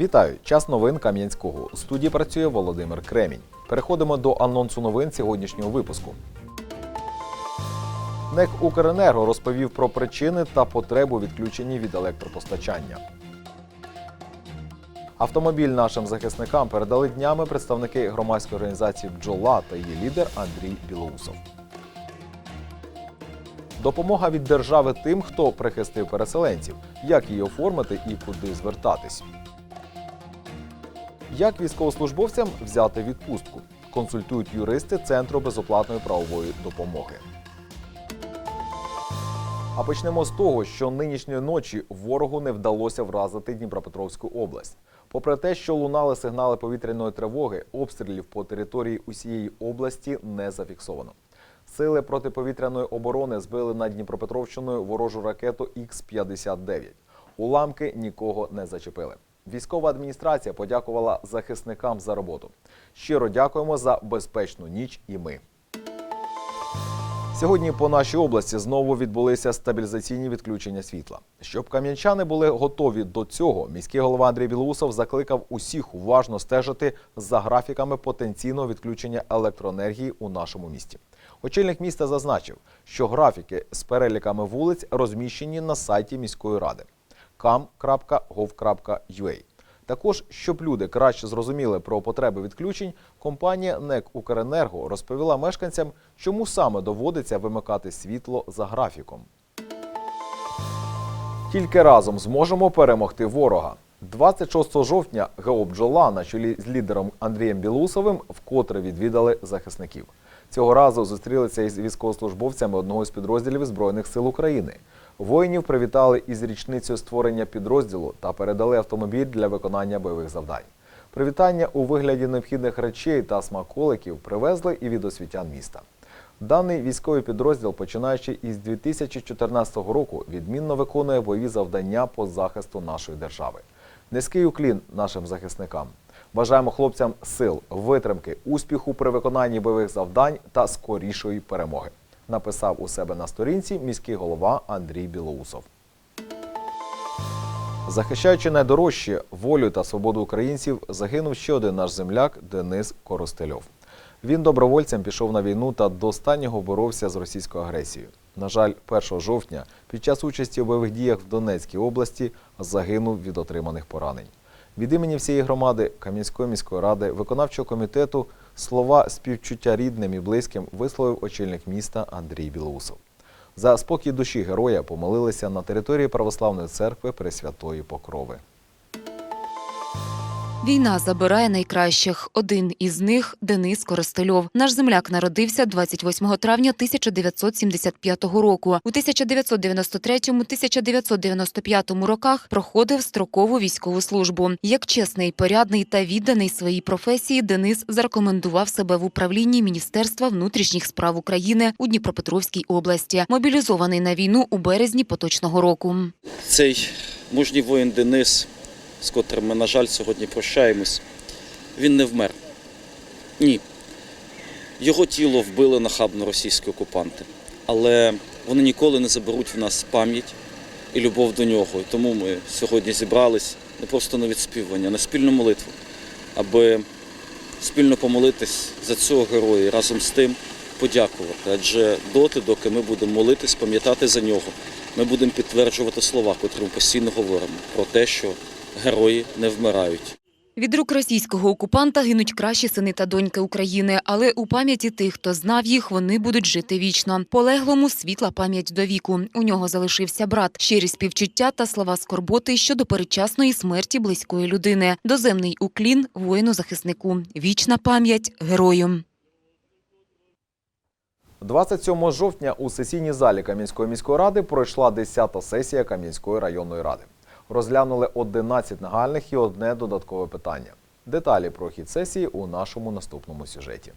Вітаю! Час новин Кам'янського. У студії працює Володимир Кремінь. Переходимо до анонсу новин сьогоднішнього випуску. НЕК Укренерго розповів про причини та потребу відключення від електропостачання. Автомобіль нашим захисникам передали днями представники громадської організації Бджола та її лідер Андрій Білоусов. Допомога від держави тим, хто прихистив переселенців, як її оформити і куди звертатись. Як військовослужбовцям взяти відпустку? Консультують юристи Центру безоплатної правової допомоги. А почнемо з того, що нинішньої ночі ворогу не вдалося вразити Дніпропетровську область. Попри те, що лунали сигнали повітряної тривоги, обстрілів по території усієї області не зафіксовано. Сили протиповітряної оборони збили над Дніпропетровщиною ворожу ракету Х-59. Уламки нікого не зачепили. Військова адміністрація подякувала захисникам за роботу. Щиро дякуємо за безпечну ніч і ми. Сьогодні по нашій області знову відбулися стабілізаційні відключення світла. Щоб кам'янчани були готові до цього, міський голова Андрій Білоусов закликав усіх уважно стежити за графіками потенційного відключення електроенергії у нашому місті. Очільник міста зазначив, що графіки з переліками вулиць розміщені на сайті міської ради kam.gov.ua. Також, щоб люди краще зрозуміли про потреби відключень, компанія НЕК Укренерго розповіла мешканцям, чому саме доводиться вимикати світло за графіком. Тільки разом зможемо перемогти ворога. 26 жовтня ГО «Бджола» на чолі з лідером Андрієм Білусовим вкотре відвідали захисників. Цього разу зустрілися із військовослужбовцями одного з підрозділів Збройних сил України. Воїнів привітали із річницею створення підрозділу та передали автомобіль для виконання бойових завдань. Привітання у вигляді необхідних речей та смаколиків привезли і від освітян міста. Даний військовий підрозділ, починаючи із 2014 року, відмінно виконує бойові завдання по захисту нашої держави. Низький уклін нашим захисникам. Бажаємо хлопцям сил, витримки, успіху при виконанні бойових завдань та скорішої перемоги. Написав у себе на сторінці міський голова Андрій Білоусов. Захищаючи найдорожче волю та свободу українців, загинув ще один наш земляк Денис Коростельов. Він добровольцем пішов на війну та до останнього боровся з російською агресією. На жаль, 1 жовтня під час участі у бойових діях в Донецькій області загинув від отриманих поранень. Від імені всієї громади Кам'янської міської ради, виконавчого комітету слова співчуття рідним і близьким висловив очільник міста Андрій Білоусов. За спокій душі героя помолилися на території Православної церкви Пресвятої Покрови. Війна забирає найкращих. Один із них Денис Коростельов. Наш земляк народився 28 травня 1975 року. У 1993-1995 роках проходив строкову військову службу. Як чесний, порядний та відданий своїй професії, Денис зарекомендував себе в управлінні Міністерства внутрішніх справ України у Дніпропетровській області. Мобілізований на війну у березні поточного року. Цей мужній воїн Денис, з котрим ми, на жаль, сьогодні прощаємось, він не вмер. Ні. Його тіло вбили нахабно російські окупанти. Але вони ніколи не заберуть в нас пам'ять і любов до нього. І тому ми сьогодні зібрались не просто на відспівання, а на спільну молитву, аби спільно помолитись за цього героя і разом з тим подякувати. Адже доти, доки ми будемо молитись, пам'ятати за нього, ми будемо підтверджувати слова, котрі ми постійно говоримо про те, що герої не вмирають. Від рук російського окупанта гинуть кращі сини та доньки України, але у пам'яті тих, хто знав їх, вони будуть жити вічно. Полеглому світла пам'ять до віку. У нього залишився брат, щирі співчуття та слова скорботи щодо передчасної смерті близької людини. Доземний уклін воїну-захиснику. Вічна пам'ять герою. 27 жовтня у сесійній залі Кам'янської міської ради пройшла 10-та сесія Кам'янської районної ради. Розглянули 11 нагальних і одне додаткове питання. Деталі про хід сесії у нашому наступному сюжеті.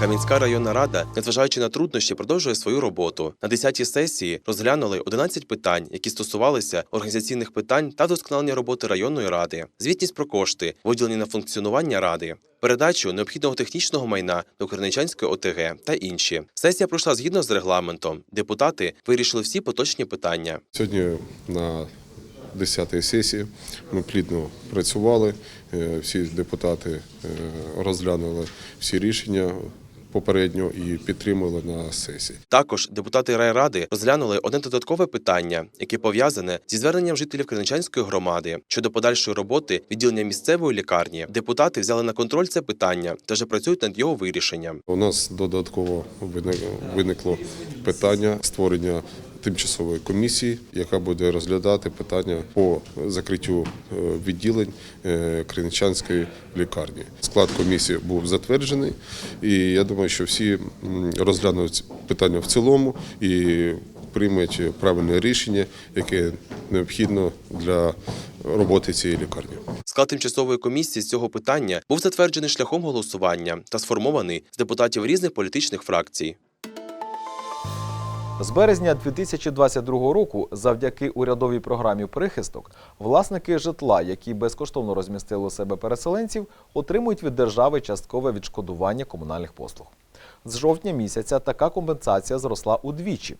Кам'янська районна рада, незважаючи на труднощі, продовжує свою роботу. На 10-й сесії розглянули 11 питань, які стосувалися організаційних питань та вдосконалення роботи районної ради, звітність про кошти, виділені на функціонування ради, передачу необхідного технічного майна до Корничанської ОТГ та інші. Сесія пройшла згідно з регламентом. Депутати вирішили всі поточні питання. Сьогодні на 10-ї сесії. Ми плідно працювали, е, всі депутати е, розглянули всі рішення попередньо і підтримали на сесії. Також депутати райради розглянули одне додаткове питання, яке пов'язане зі зверненням жителів Криничанської громади щодо подальшої роботи відділення місцевої лікарні. Депутати взяли на контроль це питання та вже працюють над його вирішенням. У нас додатково виник- виникло питання створення тимчасової комісії, яка буде розглядати питання по закриттю е, відділень е, Криничанської лікарні. Склад комісії був затверджений, і я думаю, що всі розглянуть питання в цілому і приймуть правильне рішення, яке необхідно для роботи цієї лікарні. Склад тимчасової комісії з цього питання був затверджений шляхом голосування та сформований з депутатів різних політичних фракцій. З березня 2022 року, завдяки урядовій програмі Прихисток, власники житла, які безкоштовно розмістили у себе переселенців, отримують від держави часткове відшкодування комунальних послуг. З жовтня місяця така компенсація зросла удвічі.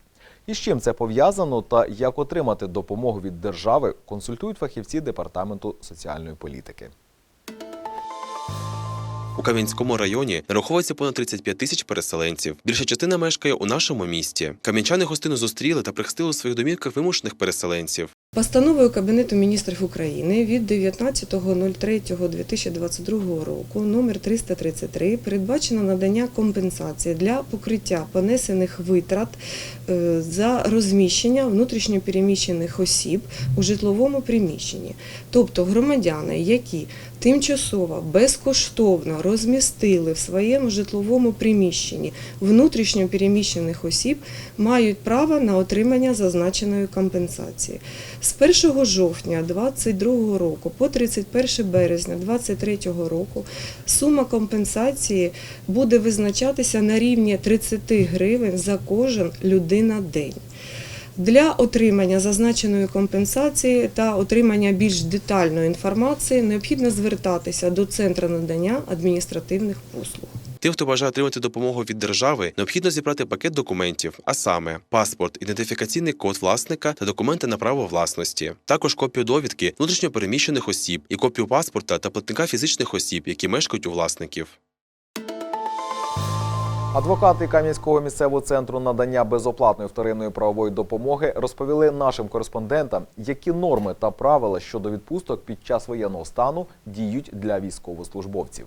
І з чим це пов'язано та як отримати допомогу від держави, консультують фахівці департаменту соціальної політики. У Кам'янському районі нараховується понад 35 тисяч переселенців. Більша частина мешкає у нашому місті. Кам'янчани гостину зустріли та прихистили у своїх домівках вимушених переселенців. Постановою Кабінету міністрів України від 19.03.2022 року номер 333 передбачено надання компенсації для покриття понесених витрат е, за розміщення внутрішньопереміщених осіб у житловому приміщенні. Тобто громадяни, які тимчасово безкоштовно розмістили в своєму житловому приміщенні внутрішньопереміщених осіб, мають право на отримання зазначеної компенсації. З 1 жовтня 2022 року по 31 березня 2023 року сума компенсації буде визначатися на рівні 30 гривень за кожен людина день. Для отримання зазначеної компенсації та отримання більш детальної інформації необхідно звертатися до центру надання адміністративних послуг. Тим, хто бажає отримати допомогу від держави, необхідно зібрати пакет документів, а саме паспорт, ідентифікаційний код власника та документи на право власності, також копію довідки внутрішньопереміщених осіб і копію паспорта та платника фізичних осіб, які мешкають у власників. Адвокати Кам'янського місцевого центру надання безоплатної вторинної правової допомоги розповіли нашим кореспондентам, які норми та правила щодо відпусток під час воєнного стану діють для військовослужбовців.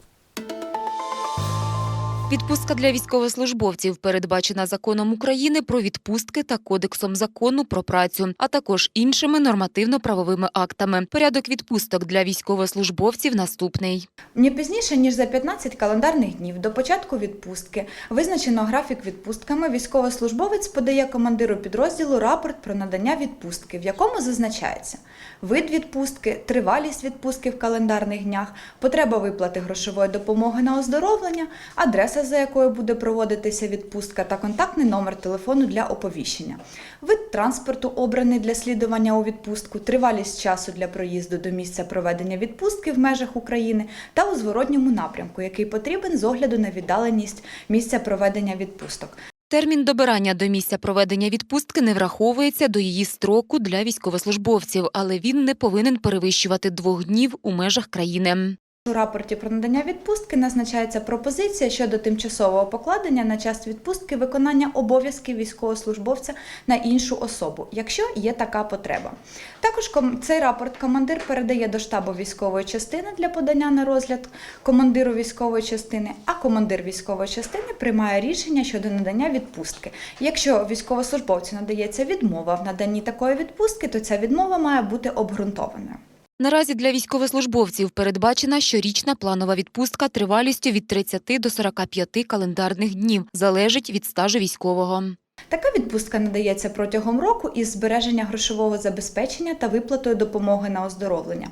Відпустка для військовослужбовців передбачена законом України про відпустки та кодексом закону про працю, а також іншими нормативно-правовими актами. Порядок відпусток для військовослужбовців наступний. Не пізніше ніж за 15 календарних днів до початку відпустки визначено графік відпустками. Військовослужбовець подає командиру підрозділу рапорт про надання відпустки, в якому зазначається вид відпустки, тривалість відпустки в календарних днях, потреба виплати грошової допомоги на оздоровлення, адреса, за якою буде проводитися відпустка, та контактний номер телефону для оповіщення, вид транспорту, обраний для слідування у відпустку, тривалість часу для проїзду до місця проведення відпустки в межах України та у зворотньому напрямку, який потрібен з огляду на віддаленість місця проведення відпусток. Термін добирання до місця проведення відпустки не враховується до її строку для військовослужбовців, але він не повинен перевищувати двох днів у межах країни. У рапорті про надання відпустки назначається пропозиція щодо тимчасового покладення на час відпустки виконання обов'язків військовослужбовця на іншу особу, якщо є така потреба. Також цей рапорт командир передає до штабу військової частини для подання на розгляд командиру військової частини, а командир військової частини приймає рішення щодо надання відпустки. Якщо військовослужбовцю надається відмова в наданні такої відпустки, то ця відмова має бути обґрунтованою. Наразі для військовослужбовців передбачена щорічна планова відпустка тривалістю від 30 до 45 календарних днів, залежить від стажу військового. Така відпустка надається протягом року із збереження грошового забезпечення та виплатою допомоги на оздоровлення.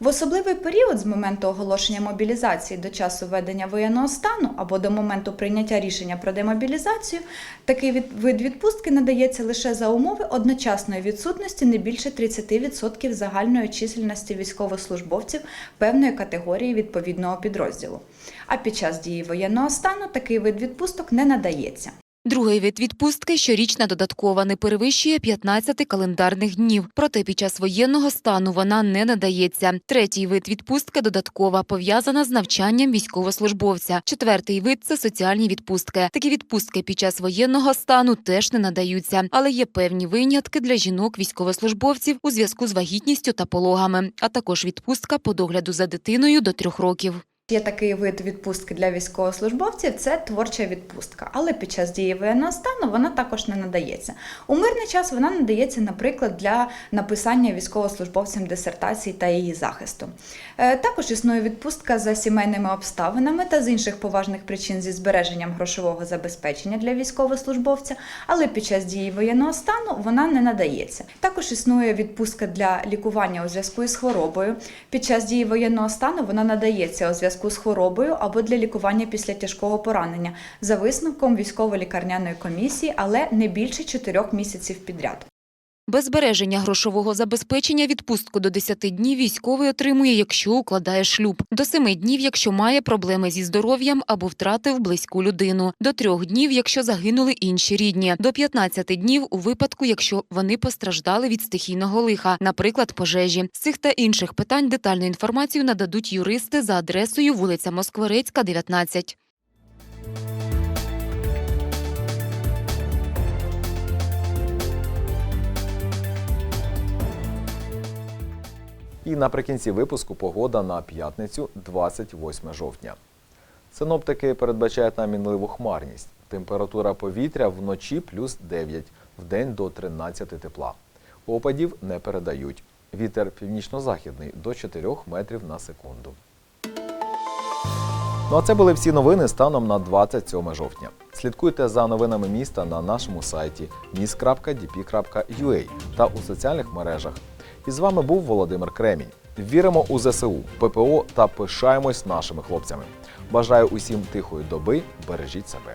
В особливий період з моменту оголошення мобілізації до часу введення воєнного стану або до моменту прийняття рішення про демобілізацію, такий вид відпустки надається лише за умови одночасної відсутності не більше 30% загальної чисельності військовослужбовців певної категорії відповідного підрозділу. А під час дії воєнного стану такий вид відпусток не надається. Другий вид відпустки щорічна додаткова не перевищує 15 календарних днів. Проте під час воєнного стану вона не надається. Третій вид відпустки додаткова пов'язана з навчанням військовослужбовця. Четвертий вид це соціальні відпустки. Такі відпустки під час воєнного стану теж не надаються, але є певні винятки для жінок військовослужбовців у зв'язку з вагітністю та пологами, а також відпустка по догляду за дитиною до трьох років. Є такий вид відпустки для військовослужбовців це творча відпустка, але під час дії воєнного стану вона також не надається. У мирний час вона надається, наприклад, для написання військовослужбовцям дисертації та її захисту. Е, Також існує відпустка за сімейними обставинами та з інших поважних причин зі збереженням грошового забезпечення для військовослужбовця, але під час дії воєнного стану вона не надається. Також існує відпустка для лікування у зв'язку із хворобою. Під час дії воєнного стану вона надається у зв'язку з хворобою або для лікування після тяжкого поранення за висновком військово-лікарняної комісії, але не більше 4 місяців підряд. Без збереження грошового забезпечення відпустку до 10 днів військовий отримує, якщо укладає шлюб, до 7 днів, якщо має проблеми зі здоров'ям або втратив близьку людину, до 3 днів, якщо загинули інші рідні, до 15 днів у випадку, якщо вони постраждали від стихійного лиха, наприклад, пожежі. З цих та інших питань детальну інформацію нададуть юристи за адресою вулиця Москворецька, 19. І наприкінці випуску погода на п'ятницю, 28 жовтня. Синоптики передбачають нам мінливу хмарність. Температура повітря вночі плюс 9, вдень до 13 тепла. Опадів не передають. Вітер північно-західний до 4 метрів на секунду. Ну а це були всі новини станом на 27 жовтня. Слідкуйте за новинами міста на нашому сайті mis.dp.ua та у соціальних мережах. І з вами був Володимир Кремінь. Віримо у ЗСУ, ППО та пишаємось нашими хлопцями. Бажаю усім тихої доби, бережіть себе.